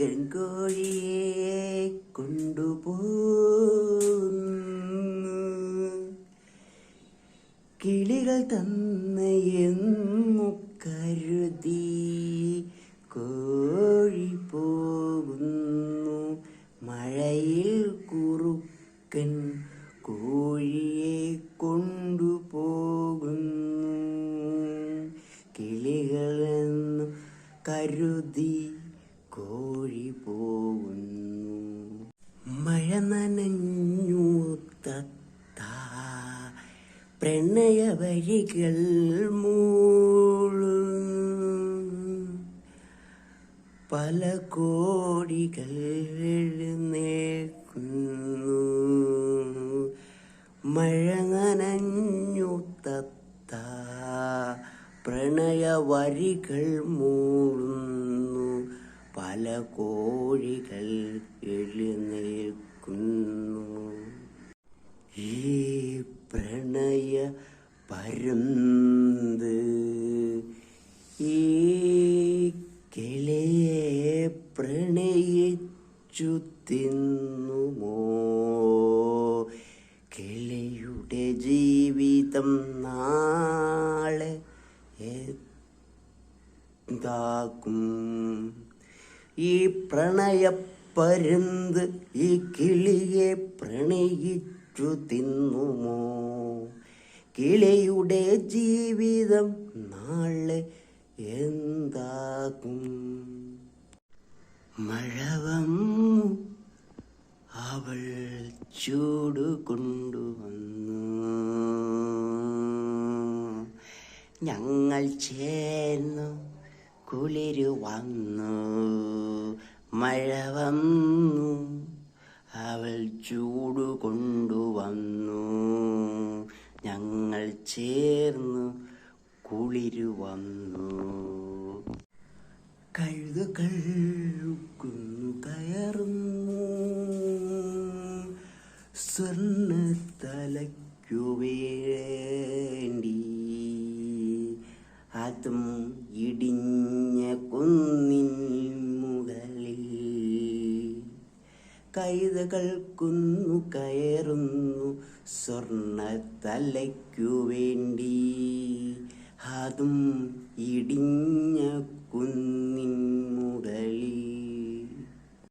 കുറുക്കൻ കൊണ്ടുപോകുന്നു കിളികൾ തന്ന എന്നു കരുതി കോഴി പോകുന്നു മഴയിൽ കുറുക്കൻ കോഴിയെ കൊണ്ടുപോകുന്നു. കിളികളെന്നു കരുതി കോഴി പോകുന്നു. മഴ നനഞ്ഞു തത്ത പ്രണയ വഴികൾ മൂളും പല കോടികൾ എഴുന്നേക്കുന്നു മഴ നനഞ്ഞു തത്ത പ്രണയ വരികൾ മൂളുന്നു. കോഴികൾ എഴുന്നേൽക്കുന്നു. ഈ പ്രണയ പരുന്ത് ഈ കിളിയെ പ്രണയിച്ചു തിന്നുമോ? കിളിയുടെ ജീവിതം നാളെ ഈ പ്രണയപ്പരുന്ത് ഈ കിളിയെ പ്രണയിച്ചു തിന്നുമോ? കിളിയുടെ ജീവിതം നാളെ എന്താകും? മഴവം അവൾ ചൂട് കൊണ്ടുവന്നു ഞങ്ങൾ ചേർന്നു കുളിരു വന്നു. മഴ വന്നു. അവൾ ചൂട് കൊണ്ടുവന്നു ഞങ്ങൾ ചേർന്നു കുളിരു വന്നു. കഴുതുകൾ കുന്നു കയറുന്നു. സ്വർണ തലയ്ക്കു വേണ്ടി അതും ഇടിഞ്ഞ കുന്നിൻ മുകളിൽ കൈതകൾ കുന്നു കയറുന്നു സ്വർണ തലയ്ക്കു വേണ്ടി. അതും ഇടിഞ്ഞ കുന്നിൻ മുകളിൽ